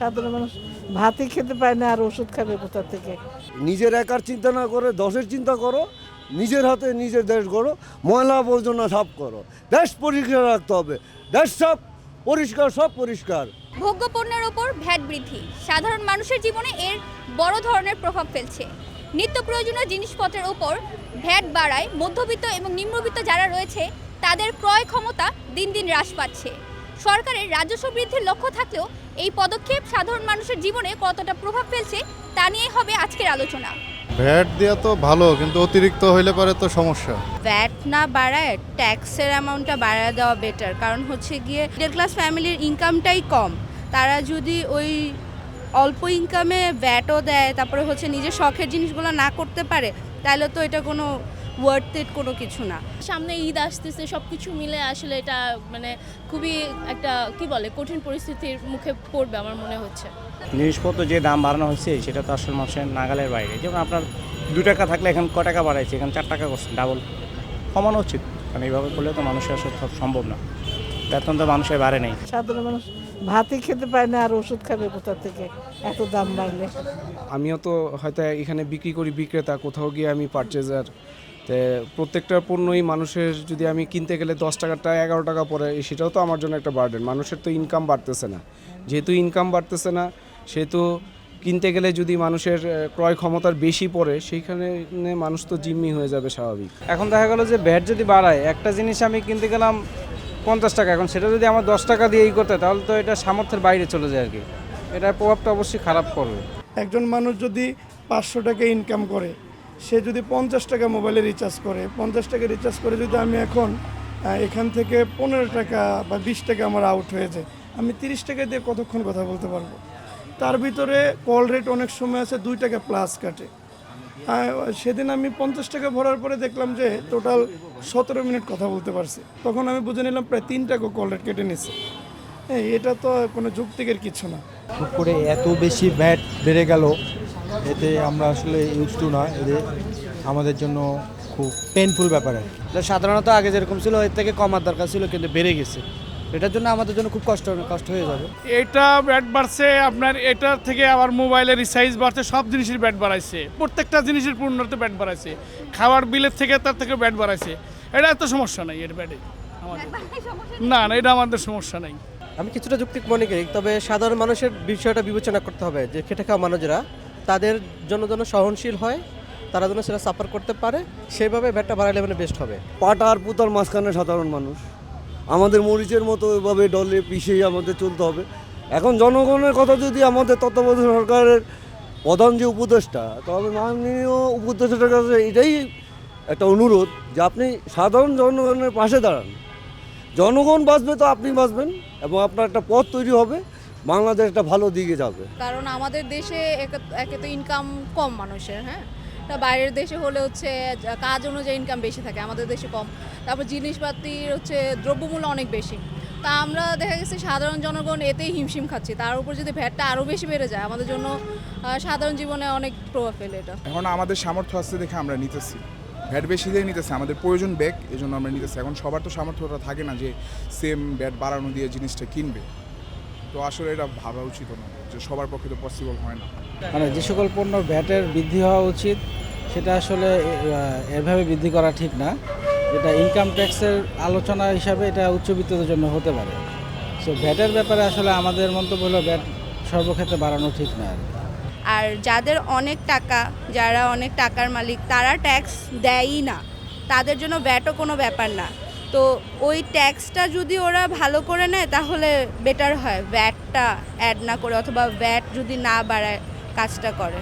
সাধারণ মানুষ ভাতই খেতে পায় না আর ওষুধ খাবে কোথা থেকে? নিজের একার চিন্তা না করে দশের চিন্তা করো নিজের হাতে নিজের দেশ গড়ো ময়লা আবর্জনা সাফ করো দেশ পরিষ্কার রাখতে হবে দেশ সব পরিষ্কার সব পরিষ্কার। ভোগ্যপণ্যের ওপর ভ্যাট বৃদ্ধি সাধারণ মানুষের জীবনে এর বড় ধরনের প্রভাব ফেলছে। নিত্য প্রয়োজনীয় জিনিসপত্রের ওপর ভ্যাট বাড়ায় মধ্যবিত্ত এবং নিম্নবিত্ত যারা রয়েছে তাদের ক্রয় ক্ষমতা দিন দিন হ্রাস পাচ্ছে। সরকারের রাজস্ব বৃদ্ধির লক্ষ্য থাকলেও এই পদক্ষেপ সাধারণ মানুষের জীবনে কতটা প্রভাব ফেলছে তা নিয়ে হবে আজকের আলোচনা। ভ্যাট দেওয়া তো ভালো কিন্তু অতিরিক্ত হইলে পরে তো সমস্যা। ভ্যাট না বাড়ায় ট্যাক্সের অ্যামাউন্টটা বাড়ায় দেওয়া বেটার কারণ হচ্ছে গিয়ে মিডল ক্লাস ফ্যামিলির ইনকামটাই কম। তারা যদি ওই অল্প ইনকামে ভ্যাটও দেয় তারপরে হচ্ছে নিজের শখের জিনিসগুলো না করতে পারে তাহলে তো এটা কোনো ওয়ার্থ ইট কোনো কিছু না। সামনে ঈদ আসতেছে সব কিছু মিলে আসলে এটা মানে খুবই একটা কি বলে কঠিন পরিস্থিতির মুখে পড়বে আমার মনে হচ্ছে। জিনিসপত্র যে দাম বাড়ানো হয়েছে সেটা তো আসলে মানুষের নাগালের বাইরে। যেমন আপনার দু টাকা থাকলে এখন ক টাকা বাড়াইছে এখন চার টাকা করছে ডাবল কমানো উচিত। কারণ এইভাবে করলে তো মানুষের আসলে সব সম্ভব না। বেতন তো মানুষের বাড়ে নেই। সাধারণ মানুষ ভাতই খেতে পায় না আর ওষুধ খাবে কোথা থেকে এত দাম বাড়লে। আমিও তো হয়তো এখানে বিক্রি করি বিক্রেতা কোথাও গিয়ে আমি পারচেজার তো প্রত্যেকটা পণ্যই মানুষের যদি আমি কিনতে গেলে দশ টাকাটা এগারো টাকা পড়ে সেটাও তো আমার জন্য একটা বার্ডেন মানুষের তো ইনকাম বাড়তেছে না। যেহেতু ইনকাম বাড়তেছে না সেহেতু কিনতে গেলে যদি মানুষের ক্রয় ক্ষমতার বেশি পড়ে সেইখানে মানুষ তো জিম্মি হয়ে যাবে স্বাভাবিক। এখন দেখা গেলো যে ভ্যাট যদি বাড়ায় একটা জিনিস আমি কিনতে গেলাম পঞ্চাশ টাকা এখন সেটা যদি আমার দশ টাকা দিয়ে ই করতে তাহলে তো এটা সামর্থ্যের বাইরে চলে যায় আর কি। এটার প্রভাবটা অবশ্যই খারাপ পড়বে। একজন মানুষ যদি পাঁচশো টাকা ইনকাম করে সে যদি পঞ্চাশ টাকা মোবাইলে রিচার্জ করে, পঞ্চাশ টাকা রিচার্জ করে যদি আমি এখন এখান থেকে পনেরো টাকা বা বিশ টাকা আমার আউট হয়ে যায়, আমি তিরিশ টাকা দিয়ে কতক্ষণ কথা বলতে পারব? তার ভিতরে কল রেট অনেক সময় আছে দুই টাকা প্লাস কাটে। সেদিন আমি পঞ্চাশ টাকা ভরার পরে দেখলাম যে টোটাল সতেরো মিনিট কথা বলতে পারছি। তখন আমি বুঝে নিলাম প্রায় তিন টাকা কল রেট কেটে নিছে। হ্যাঁ এটা তো কোনো যুক্তিকের কিছু না। করে এত বেশি ব্যাট বেড়ে গেল এতে আমরা আসলে ইউজ টু না এতে আমাদের জন্য খুব পেনফুল ব্যাপার আর কি। সাধারণত আগে যেরকম ছিল এর থেকে কমার দরকার ছিল কিন্তু বেড়ে গেছে। এটার জন্য আমাদের জন্য খুব কষ্ট কষ্ট হয়ে যাবে। এটা ব্যাট বাড়ছে আপনার এটার থেকে আবার মোবাইলের রিসাইজ বাড়ছে সব জিনিসের ব্যাট বাড়াইছে। প্রত্যেকটা জিনিসের পূর্ণতে ব্যাট বাড়াইছে। খাওয়ার বিলের থেকে তার থেকে ব্যাট বাড়াইছে। এটা এত সমস্যা নাই এর ব্যাটে আমাদের। না না এটা আমাদের সমস্যা নাই। আমি কিছুটা যুক্তি মনে করি তবে সাধারণ মানুষের বিষয়টা বিবেচনা করতে হবে যে খেটে খাওয়া মানুষরা তাদের জন্য যেন সহনশীল হয়, তারা যেন সেটা সাফার করতে পারে, সেইভাবে ভ্যাটটা বাড়াইলে মানে বেস্ট হবে। পাটা আর পুতার মাঝখানে সাধারণ মানুষ। আমাদের মরিচের মতো ওইভাবে ডলে পিছিয়ে আমাদের চলতে হবে। এখন জনগণের কথা যদি আমাদের তত্ত্বাবধায়ক সরকারের প্রধান যে উপদেষ্টা তবে মাননীয় উপদেষ্টার কাছে এটাই একটা অনুরোধ যে আপনি সাধারণ জনগণের পাশে দাঁড়ান। জনগণ বাঁচবে তো আপনি বাঁচবেন এবং আপনার একটা পথ তৈরি হবে। বাংলাদেশ একটা ভালো দিকে যাবে। কারণ আমাদের দেশে একে- একে তো ইনকাম কম মানুষের হ্যাঁ? তা বাইরের দেশে হলে হচ্ছে কাজ অনুযায়ী ইনকাম বেশি থাকে আমাদের দেশে কম। তারপর জিনিসপাতির হচ্ছে দ্রব্যমূল্য অনেক বেশি। তা আমরা দেখা গেছে সাধারণ জনগণ এতেই হিমশিম খাচ্ছি। তার উপর যদি ভ্যাটটা আরও বেশি বেড়ে যায় আমাদের জন্য সাধারণ জীবনে অনেক প্রভাব ফেলে এটা। এখন আমাদের সামর্থ্য আছে দেখে আমরা নিতেছি। ভ্যাট বেশি দিয়ে নিতেছে আমাদের প্রয়োজন ব্যাগ এই জন্য আমরা নিতেছি। এখন সবার তো সামর্থ্যটা থাকে না যে সেম ব্যাট বাড়ানো দিয়ে জিনিসটা কিনবে। তো আসলে এটা ভাবা উচিত না যে সবার পক্ষে তো পসিবল হয় না। মানে যে সকল পণ্য ভ্যাটের বৃদ্ধি হওয়া উচিত সেটা আসলে এভাবে বৃদ্ধি করা ঠিক না। এটা ইনকাম ট্যাক্সের আলোচনা হিসাবে এটা উচ্চবিত্তদের জন্য হতে পারে। সো ভ্যাটের ব্যাপারে আসলে আমাদের মন্তব্য হলো ভ্যাট সর্বক্ষেত্রে বাড়ানো ঠিক না আর আর যাদের অনেক টাকা যারা অনেক টাকার মালিক তারা ট্যাক্স দেয়ই না। তাদের জন্য ভ্যাটও কোনো ব্যাপার না। তো ওই ট্যাক্সটা যদি ওরা ভালো করে নেয়, তাহলে বেটার হয়। ভ্যাটটা অ্যাড না করে অথবা ভ্যাট যদি না বাড়ায়, কাজটা করে।